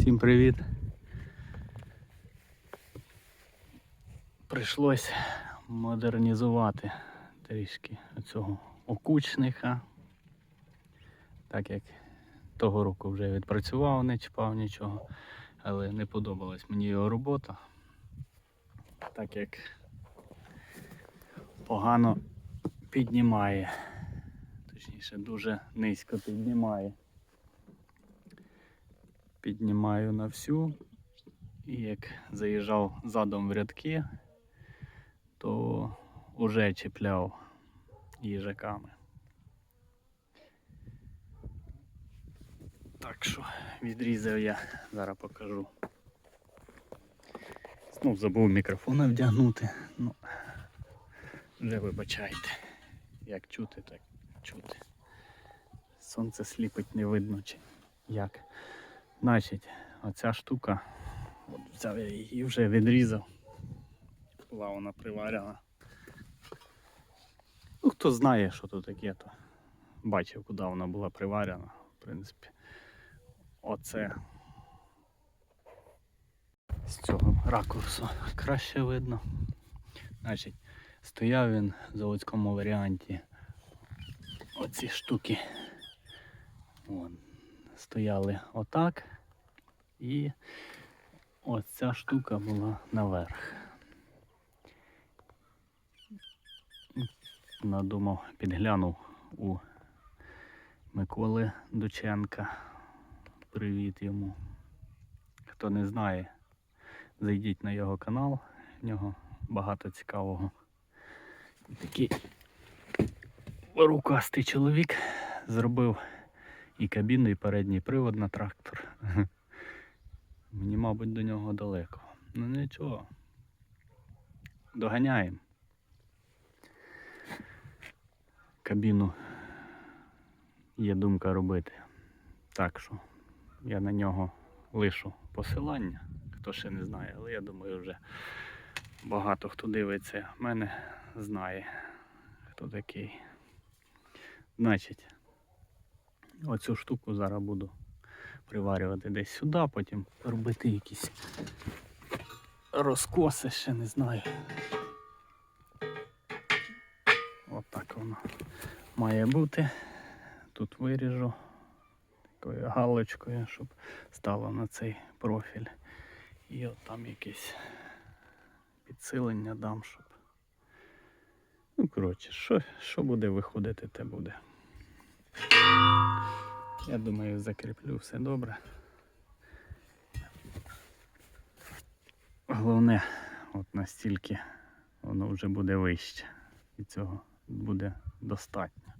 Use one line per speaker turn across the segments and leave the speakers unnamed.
Всім привіт. Прийшлось модернізувати трішки цього окучника. Так як того року вже відпрацював, не чіпав нічого, але не подобалась мені його робота. Так як погано піднімає, точніше дуже низько піднімає піднімаю на всю. І як заїжджав задом в рядки, то уже чіпляв їжаками. Так що відрізав я, зараз покажу. Знов забув мікрофона вдягнути. Ну, вже вибачайте. Як чути, так чути. Сонце сліпить не видно чи як. Значить, оця штука, от взяв я її вже відрізав. Була вона приварена. Ну, хто знає, що тут таке, то бачив, куди вона була приварена. В принципі, оце з цього ракурсу краще видно. Значить, стояв він в заводському варіанті. Оці штуки. Вон, стояли отак. І ось ця штука була наверх. Надумав, підглянув у Миколи Дученка. Привіт йому. Хто не знає, зайдіть на його канал, в нього багато цікавого. Такий рукастий чоловік зробив і кабіну, і передній привод на трактор. Мені, мабуть, до нього далеко. Ну нічого. Доганяємо. Кабіну є думка робити. Так що я на нього лишу посилання, хто ще не знає, але я думаю, вже багато хто дивиться мене, знає, хто такий. Значить, оцю штуку зараз буду приварювати десь сюди, потім робити якісь розкоси, ще не знаю. Отак воно має бути. Тут виріжу такою галочкою, щоб стало на цей профіль. І от там якесь підсилення дам, щоб. Ну, коротше, що, що буде виходити, те буде. Я думаю, закріплю все добре. Головне, от настільки воно вже буде вище. І цього буде достатньо.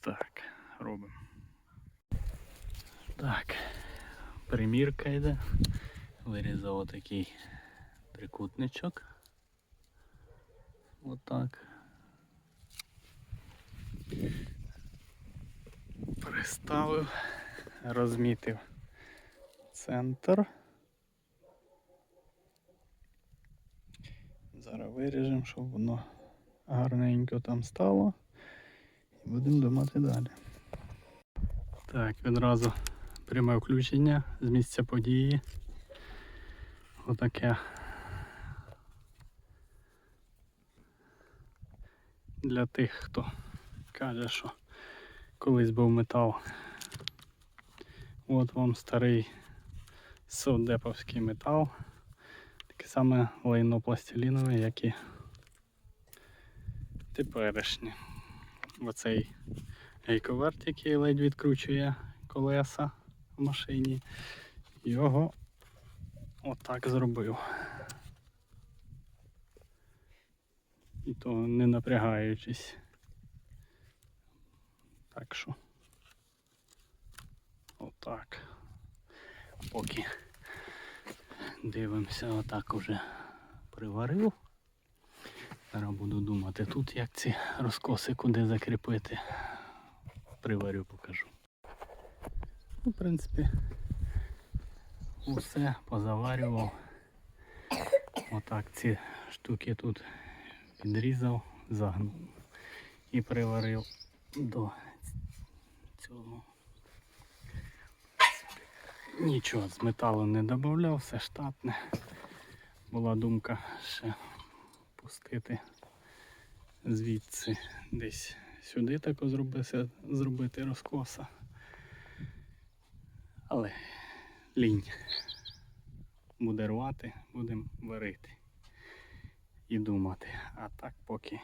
Так, робимо. Так, примірка йде. Вирізав отакий трикутничок. Отак. Приставив, розмітив центр. Зараз виріжемо, щоб воно гарненько там стало. І будемо думати далі. Так, відразу пряме включення з місця події. Отаке. Для тих, хто каже, що колись був метал. От вам старий совдеповський метал. Таке саме лайно пластилінове, як і теперішнє. Оцей гейковерт, який ледь відкручує колеса в машині. Його отак зробив. І то не напрягаючись. Так що отак. Поки дивимося, отак уже приварив. Зараз буду думати тут, як ці розкоси куди закріпити. Приварю, покажу. Ну, в принципі, усе позаварював. Отак ці штуки тут підрізав, загнув і приварив до цього Нічого з металу не додавав, все штатне. Була думка ще пустити звідси десь сюди тако зробити, зробити розкоса. Але лінь. Буде рвати, будемо варити і думати. А так поки,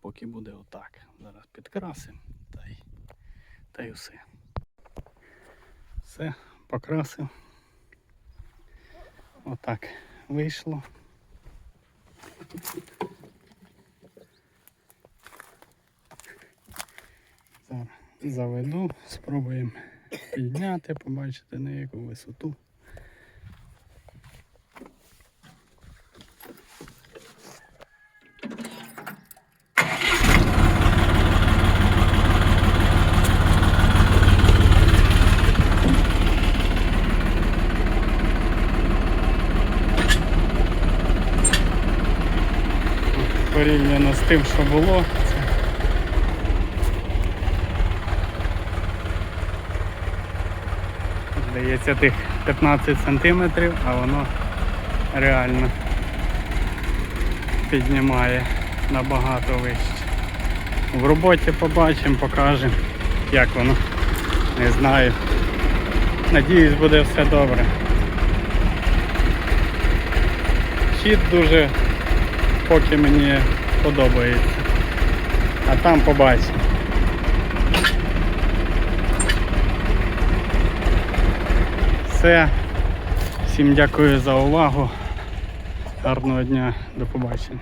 поки буде отак. Зараз підкрасимо та й, та й усе. Все, покрасив. Отак вийшло. Зараз заведу, спробуємо підняти, побачити на яку висоту. Порівняно з тим, що було, Здається, тих 15 сантиметрів, а воно реально піднімає набагато вище. В роботі побачимо, покажемо, як воно. Не знаю. Надіюсь, буде все добре. Щит дуже поки мені подобається. А там побачимо. Все. Всім дякую за увагу. Гарного дня, до побачення.